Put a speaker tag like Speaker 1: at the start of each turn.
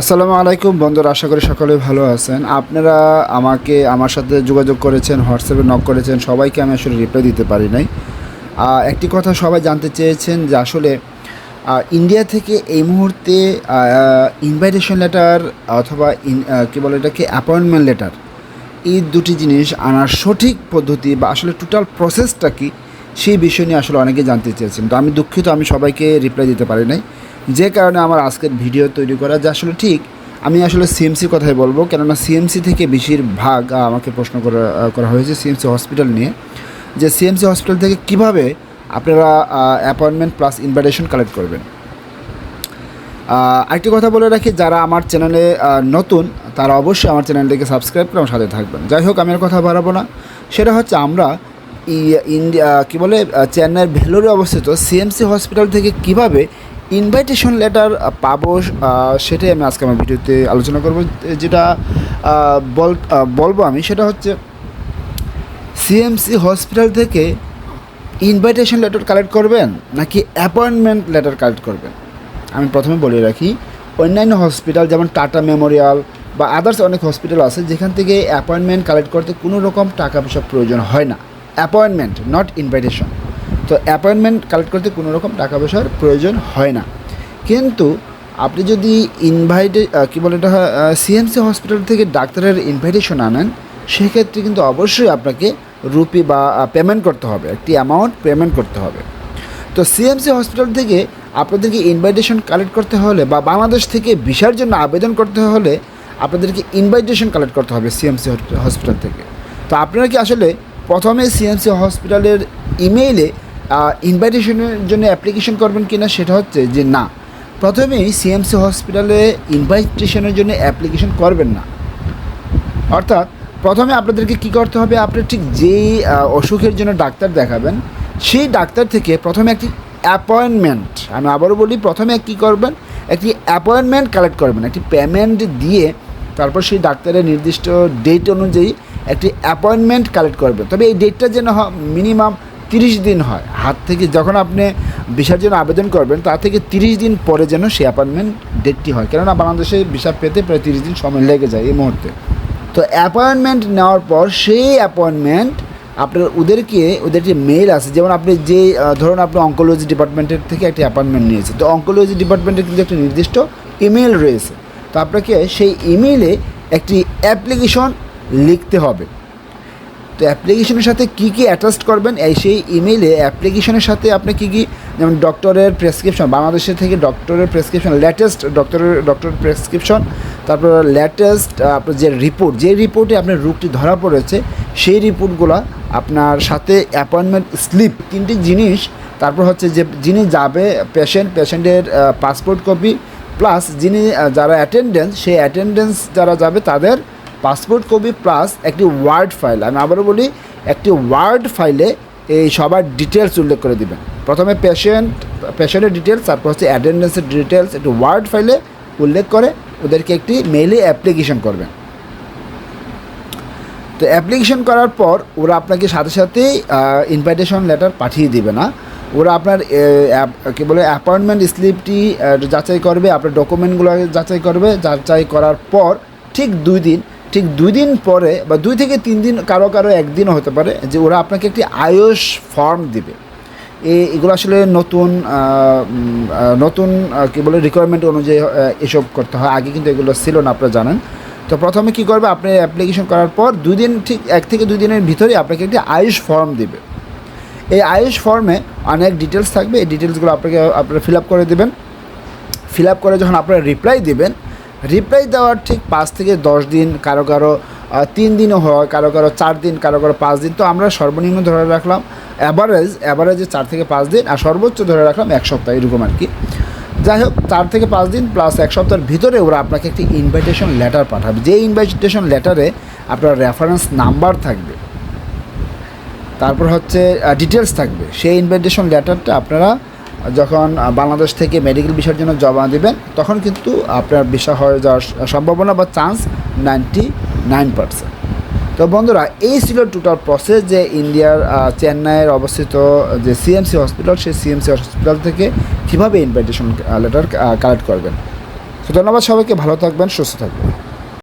Speaker 1: আসসালামু আলাইকুম বন্ধুরা, আশা করি সকলে ভালো আছেন। আপনারা আমাকে, আমার সাথে যোগাযোগ করেছেন, হোয়াটসঅ্যাপে নক করেছেন, সবাইকে আমি আসলে রিপ্লাই দিতে পারি নাই। একটি কথা সবাই জানতে চেয়েছেন যে আসলে ইন্ডিয়া থেকে এই মুহূর্তে ইনভাইটেশন লেটার অথবা ইন কী বলে এটাকে অ্যাপয়েন্টমেন্ট লেটার এই দুটি জিনিস আনার সঠিক পদ্ধতি বা আসলে টোটাল প্রসেসটা কি, সেই বিষয় নিয়ে আসলে অনেকে জানতে চেয়েছেন। তো আমি দুঃখিত, আমি সবাইকে রিপ্লাই দিতে পারি নাই। যে কারণে আমার আজকের ভিডিও তৈরি করা যে আসলে ঠিক, আমি আসলে সিএমসি কথাই বলব। কেননা সিএমসি থেকে বেশিরভাগ আমাকে প্রশ্ন করা করা হয়েছে সিএমসি হসপিটাল নিয়ে যে সিএমসি হসপিটাল থেকে কীভাবে আপনারা অ্যাপয়েন্টমেন্ট প্লাস ইনভাইটেশন কালেক্ট করবেন। আরেকটি কথা বলে রাখি, যারা আমার চ্যানেলে নতুন, তারা অবশ্যই আমার চ্যানেলটিকে সাবস্ক্রাইব করে আমার সাথে থাকবেন। যাই হোক, আমি আর কথা বাড়াবো না। সেটা হচ্ছে আমরা ইন্ডিয়া কী বলে চেন্নাইয়ের ভেলোরে অবস্থিত সিএমসি হসপিটাল থেকে কীভাবে ইনভাইটেশন লেটার পাবো সেটাই আমি আজকে আমার ভিডিওতে আলোচনা করব। যেটা বল বলব আমি, সেটা হচ্ছে সিএমসি হসপিটাল থেকে ইনভাইটেশন লেটার কালেক্ট করবেন নাকি অ্যাপয়েন্টমেন্ট লেটার কালেক্ট করবেন? আমি প্রথমে বলে রাখি, অন্যান্য হসপিটাল যেমন টাটা মেমোরিয়াল বা আদার্স অনেক হসপিটাল আছে, যেখান থেকে অ্যাপয়েন্টমেন্ট কালেক্ট করতে কোনো রকম টাকা পয়সা প্রয়োজন হয় না। অ্যাপয়েন্টমেন্ট নট ইনভাইটেশন তো অ্যাপয়েন্টমেন্ট কালেক্ট করতে কোনো রকম টাকা পয়সার প্রয়োজন হয় না। কিন্তু আপনি যদি ইনভাইটে কী বলে এটা সিএমসি হসপিটাল থেকে ডাক্তারের ইনভাইটেশন আনেন, সেক্ষেত্রে কিন্তু অবশ্যই আপনাকে রুপি বা পেমেন্ট করতে হবে, একটি অ্যামাউন্ট পেমেন্ট করতে হবে। তো সিএমসি হসপিটাল থেকে আপনাদেরকে ইনভাইটেশন কালেক্ট করতে হলে বা বাংলাদেশ থেকে ভিসার জন্য আবেদন করতে হলে আপনাদেরকে ইনভাইটেশন কালেক্ট করতে হবে সিএমসি হসপিটাল থেকে। তো আপনারা কি আসলে প্রথমে সিএমসি হসপিটালের ইমেইলে ইনভাইটেশনের জন্য অ্যাপ্লিকেশন করবেন কি না সেটা হচ্ছে যে না। প্রথমেই সিএমসি হসপিটালে ইনভাইটেশনের জন্য অ্যাপ্লিকেশন করবেন না। অর্থাৎ প্রথমে আপনাদেরকে কি করতে হবে, আপনি ঠিক যেই অসুখের জন্য ডাক্তার দেখাবেন, সেই ডাক্তার থেকে প্রথমে একটি অ্যাপয়েন্টমেন্ট আমি আবারও বলি, প্রথমে কি করবেন, একটি অ্যাপয়েন্টমেন্ট কালেক্ট করবেন, একটি পেমেন্ট দিয়ে তারপর সেই ডাক্তারের নির্দিষ্ট ডেট অনুযায়ী একটি অ্যাপয়েন্টমেন্ট কালেক্ট করবেন। তবে এই ডেটটা যেন মিনিমাম তিরিশ দিন হয়। হাত থেকে যখন আপনি ভিসার জন্য আবেদন করবেন, তা থেকে তিরিশ দিন পরে যেন সেই অ্যাপয়েন্টমেন্ট ডেটটি হয়। কেননা বাংলাদেশে ভিসা পেতে প্রায় তিরিশ দিন সময় লেগে যায় এই মুহূর্তে। তো অ্যাপয়েন্টমেন্ট নেওয়ার পর সেই অ্যাপয়েন্টমেন্ট আপনার ওদেরকে ওদের যে মেল আছে যেমন আপনি যে ধরুন আপনি অঙ্কোলজি ডিপার্টমেন্টের থেকে একটি অ্যাপয়েন্টমেন্ট নিয়েছে তো অঙ্কোলজি ডিপার্টমেন্টের কিন্তু একটি নির্দিষ্ট ইমেল রয়েছে। তো আপনাকে সেই ইমেইলে একটি অ্যাপ্লিকেশন লিখতে হবে। তো অ্যাপ্লিকেশনের সাথে কী কী অ্যাটাচ করবেন? এই সেই ইমেইলে অ্যাপ্লিকেশনের সাথে আপনি কী কী, যেমন ডক্টরের প্রেসক্রিপশন বাংলাদেশের থেকে ডক্টরের প্রেসক্রিপশন লেটেস্ট ডক্টরের ডক্টরের প্রেসক্রিপশন তারপর লেটেস্ট আপনার যে রিপোর্ট যে রিপোর্টে আপনার রোগটি ধরা পড়েছে, সেই রিপোর্টগুলো আপনার সাথে অ্যাপয়েন্টমেন্ট স্লিপ তিনটি জিনিস, তারপর হচ্ছে যে যিনি যাবে পেশেন্ট পেশেন্টের পাসপোর্ট কপি প্লাস যিনি যারা অ্যাটেন্ডেন্স সেই অ্যাটেন্ডেন্স যারা যাবে তাদের পাসপোর্ট কপি প্লাস একটি ওয়ার্ড ফাইল। আমি আবারও বলি, একটি ওয়ার্ড ফাইলে এই সবার ডিটেলস উল্লেখ করে দিবেন। প্রথমে পেশেন্ট পেশেন্টের ডিটেলস তারপর হচ্ছে অ্যাটেন্ডেন্সের ডিটেলস একটি ওয়ার্ড ফাইলে উল্লেখ করে ওদেরকে একটি মেইলে অ্যাপ্লিকেশন করবেন। তো অ্যাপ্লিকেশন করার পর ওরা আপনাকে সাথে সাথেই ইনভাইটেশন লেটার পাঠিয়ে দিবে না। ওরা আপনার কি বলে অ্যাপয়েন্টমেন্ট স্লিপটি যাচাই করবে, আপনার ডকুমেন্টগুলো যাচাই করবে। যাচাই করার পর ঠিক দুই দিন ঠিক দুই দিন পরে বা দুই থেকে তিন দিন কারও কারও একদিনও হতে পারে যে ওরা আপনাকে একটি আয়ুষ ফর্ম দিবে। এগুলো আসলে নতুন নতুন কী বলে রিকোয়ারমেন্ট অনুযায়ী এসব করতে হয়। আগে কিন্তু এগুলো ছিল না, আপনারা জানেন। তো প্রথমে কি করবে, আপনি অ্যাপ্লিকেশন করার পর দুই দিন, ঠিক এক থেকে দুই দিনের ভিতরে আপনাকে একটি আয়ুষ ফর্ম দিবে। এই আয়ুষ ফর্মে অনেক ডিটেলস থাকবে। এই ডিটেলসগুলো আপনাকে, আপনারা ফিল আপ করে দেবেন। ফিল আপ করে যখন আপনারা রিপ্লাই দিবেন রিপ্লাই দেওয়ার ঠিক পাঁচ থেকে দশ দিন, কারও কারও তিন দিনও হয়, কারও কারও চার দিন, কারও কারও পাঁচ দিন। তো আমরা সর্বনিম্ন ধরে রাখলাম অ্যাভারেজ অ্যাভারেজে চার থেকে পাঁচ দিন, আর সর্বোচ্চ ধরে রাখলাম এক সপ্তাহ, এরকম আর কি। যাই হোক, চার থেকে পাঁচ দিন প্লাস এক সপ্তাহের ভিতরে ওরা আপনাকে একটি ইনভাইটেশন লেটার পাঠাবে। যে ইনভাইটেশন লেটারে আপনার রেফারেন্স নাম্বার থাকবে, তারপর হচ্ছে ডিটেলস থাকবে। সেই ইনভাইটেশন লেটারটা আপনারা যখন বাংলাদেশ থেকে মেডিকেল বিষয়ের জন্য জমা দেবেন, তখন কিন্তু আপনার ভিসা হয়ে যাওয়ার সম্ভাবনা বা চান্স নাইনটি নাইন পার্সেন্ট তো বন্ধুরা, এই ছিল টোটাল প্রসেস যে ইন্ডিয়ার চেন্নাইয়ের অবস্থিত যে সিএমসি হসপিটাল সেই সিএমসি হসপিটাল থেকে কীভাবে ইনভাইটেশন লেটার কালেক্ট করবেন। তো ধন্যবাদ সবাইকে, ভালো থাকবেন, সুস্থ থাকবেন।